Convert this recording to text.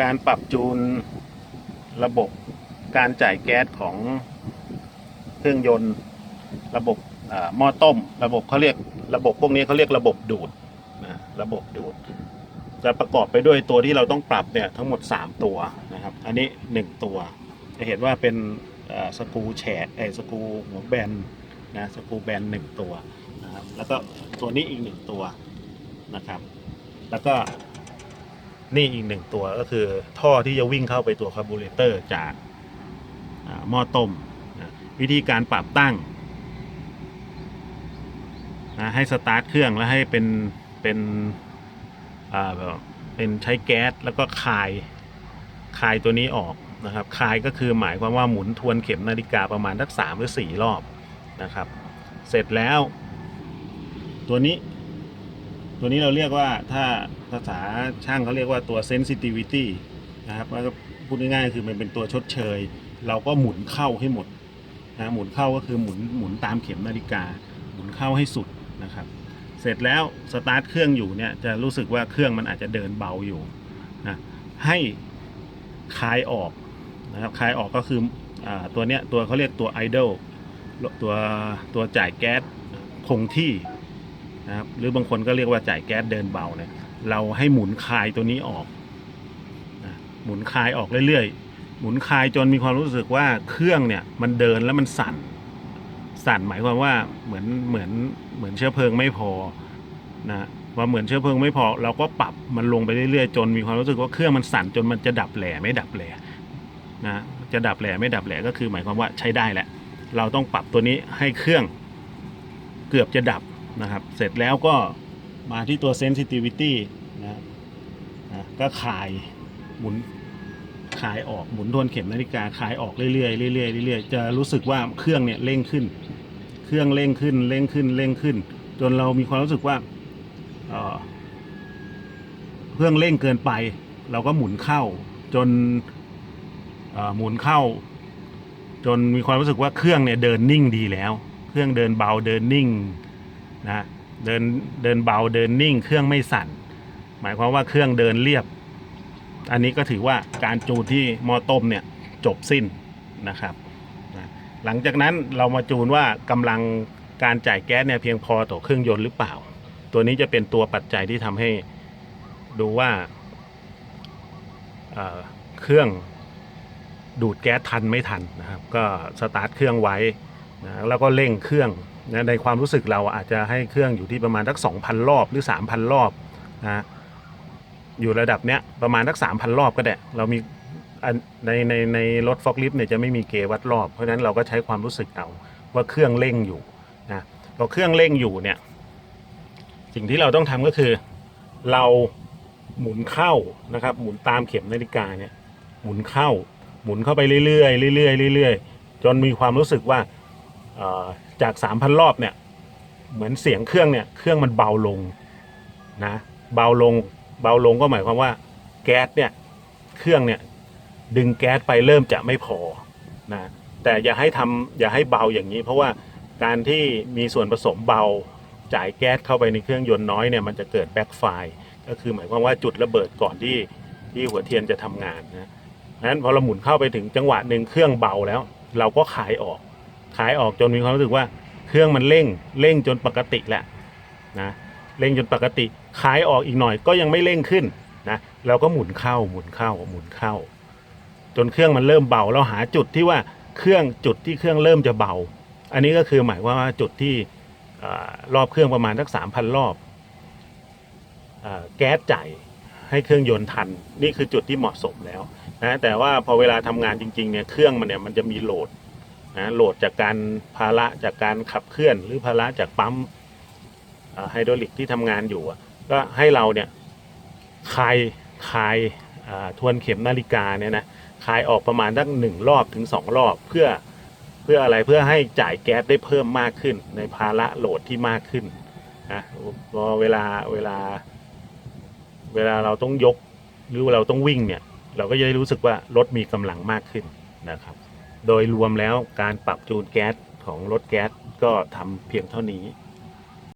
การปรับจูนระบบการจ่ายแก๊สของเครื่องยนต์ ระบบหม้อต้ม ระบบเขาเรียกระบบพวกนี้เขาเรียกระบบดูดนะระบบดูด จะประกอบไปด้วยตัวที่เราต้องปรับเนี่ยทั้งหมด 3 ตัวนะครับ อันนี้ 1 ตัว จะเห็นว่าเป็นสกูแฉกไอ้สกูหัวแบนนะสกูแบนหนึ่งตัวนะครับแล้วก็ตัวนี้อีกหนึ่งตัวนะครับ แล้วก็ นี่อีกหนึ่งตัวก็คือท่อที่จะวิ่งเข้าไปตัวคาร์บูเรเตอร์จากหม้อต้มนะวิธีการปรับตั้งนะให้สตาร์ทเครื่องแล้วให้เป็นเป็นแบบเป็นใช้แก๊สแล้วก็คายคายตัวนี้ออกนะครับคายก็คือหมายความว่าหมุนทวนเข็มนาฬิกาประมาณสักสามหรือสี่รอบนะครับ เสร็จแล้ว ตัวนี้ ตัวนี้เราเรียกว่าถ้าภาษาช่างเขาเรียกว่าตัว sensitivity นะครับแล้วก็พูดง่ายๆคือมันเป็นตัวชดเชย เราก็หมุนเข้าให้หมดนะหมุนเข้าก็คือหมุนหมุนตามเข็มนาฬิกา หมุนเข้าให้สุดนะครับ เสร็จแล้วสตาร์ทเครื่องอยู่เนี่ยจะรู้สึกว่าเครื่องมันอาจจะเดินเบาอยู่นะให้คลายออกนะครับคลายออกก็คืออตัวเนี้ยตัวเขาเรียกตัว idle ตัวตัวจ่ายแก๊สคงที่ นะครับหรือบางคนก็เรียกว่าจ่ายแก๊สเดินเบาเนี่ยเราให้หมุนคลายตัวนี้ออกนะหมุนคลายออกเรื่อยๆ หมุนคลายจนมีความรู้สึกว่าเครื่องเนี่ยมันเดินแล้วมันสั่น สั่นหมายความว่าเหมือนเหมือนเหมือนเชื้อเพลิงไม่พอนะว่าเหมือนเชื้อเพลิงไม่พอเราก็ปรับมันลงไปเรื่อยๆ จนมีความรู้สึกว่าเครื่องมันสั่นจนมันจะดับแหล่ไม่ดับแหล่นะจะดับแหล่ไม่ดับแหล่ก็คือหมายความว่าใช้ได้แหละ เราต้องปรับตัวนี้ให้เครื่องเกือบจะดับ นะครับ เสร็จแล้วก็มาที่ตัว sensitivity นะนะก็คลายหมุนคลายออกหมุนทวนเข็มนาฬิกาคลายออกเรื่อยๆเรื่อยๆเรื่อยๆจะรู้สึกว่าเครื่องเนี่ยเร่งขึ้น เครื่องเร่งขึ้นเร่งขึ้นเร่งขึ้น จนเรามีความรู้สึกว่าเเครื่องเร่งเกินไป เราก็หมุนเข้าจนหมุนเข้า จนมีความรู้สึกว่าเครื่องเนี่ยเดินนิ่งดีแล้ว เครื่องเดินเบาเดินนิ่ง นะเดินเดินเบาเดินนิ่ง เครื่องไม่สั่น หมายความว่าเครื่องเดินเรียบ อันนี้ก็ถือว่าการจูนที่มอต้มเนี่ยจบสิ้นนะครับนะหลังจากนั้นเรามาจูนว่ากำลังการจ่ายแก๊สเนี่ยเพียงพอต่อเครื่องยนต์หรือเปล่า ตัวนี้จะเป็นตัวปัจจัยที่ทำให้ดูว่าเเครื่องดูดแก๊สทันไม่ทันนะครับ ก็สตาร์ทเครื่องไว้นะแล้วก็เร่งเครื่อง นะในความรู้สึกเราอาจจะให้เครื่องอยู่ที่ประมาณสัก2,000 รอบหรือ 3,000 รอบนะอยู่ระดับเนี้ยประมาณสัก3,000 รอบก็ได้ เรามีในในในรถฟอกลิฟต์เนี่ยจะไม่มีเกวัดรอบ เพราะฉะนั้นเราก็ใช้ความรู้สึกเอาว่าเครื่องเร่งอยู่นะพอเครื่องเร่งอยู่เนี่ยสิ่งที่เราต้องทำก็คือ เราหมุนเข้านะครับ หมุนตามเข็มนาฬิกาเนี่ยหมุนเข้า หมุนเข้าไปเรื่อยๆเรื่อยๆเรื่อยๆจนมีความรู้สึกว่า จาก 3,000 รอบเนี่ยเหมือนเสียงเครื่องเนี่ยเครื่องมันเบาลงนะเบาลงเบาลงก็หมายความว่าแก๊สเนี่ยเครื่องเนี่ยดึงแก๊สไปเริ่มจะไม่พอนะแต่อย่าให้ทำอย่าให้เบาอย่างนี้ เพราะว่าการที่มีส่วนผสมเบาจ่ายแก๊สเข้าไปในเครื่องยนต์น้อยเนี่ยมันจะเกิดแบ็คไฟก็คือหมายความว่าจุดระเบิดก่อนที่ที่หัวเทียนจะทำงานนะนั้นพอเราหมุนเข้าไปถึงจังหวะหนึ่งเครื่องเบาแล้ว เราก็ขายออก ขายออกจนมีความรู้สึกว่าเครื่องมันเร่งเร่งจนปกติแหละนะเร่งจนปกติขายออกอีกหน่อยก็ยังไม่เร่งขึ้นนะเราก็หมุนเข้าหมุนเข้าหมุนเข้า จนเครื่องมันเริ่มเบาเราหาจุดที่ว่าเครื่องจุดที่เครื่องเริ่มจะเบา อันนี้ก็คือหมายว่าจุดที่อรอบเครื่องประมาณสักสามพันรอบอแก๊สจ่ายให้เครื่องยนต์ทัน นี่คือจุดที่เหมาะสมแล้วนะแต่ว่าพอเวลาทำงานจริงๆเนี่ยเครื่องมันเนี่ยมันจะมีโหลด นะโหลดจากการภาระจากการขับเคลื่อน หรือภาระจากปั๊มไฮดรอลิกที่ทำงานอยู่ก็ให้เราเนี่ยคลายคลายทวนเข็มนาฬิกาเนี่ยนะคลายออกประมาณตั้งหนึ่งรอบถึงสองรอบเพื่อเพื่ออะไรเพื่อให้จ่ายแก๊สได้เพิ่มมากขึ้น ในภาระโหลดที่มากขึ้นนะพอเวลาเวลา เวลาเราต้องยกหรือเราต้องวิ่งเนี่ย เราก็จะได้รู้สึกว่ารถมีกำลังมากขึ้นนะครับ โดยรวมแล้วการปรับจูนแก๊สของรถแก๊สก็ทำเพียงเท่านี้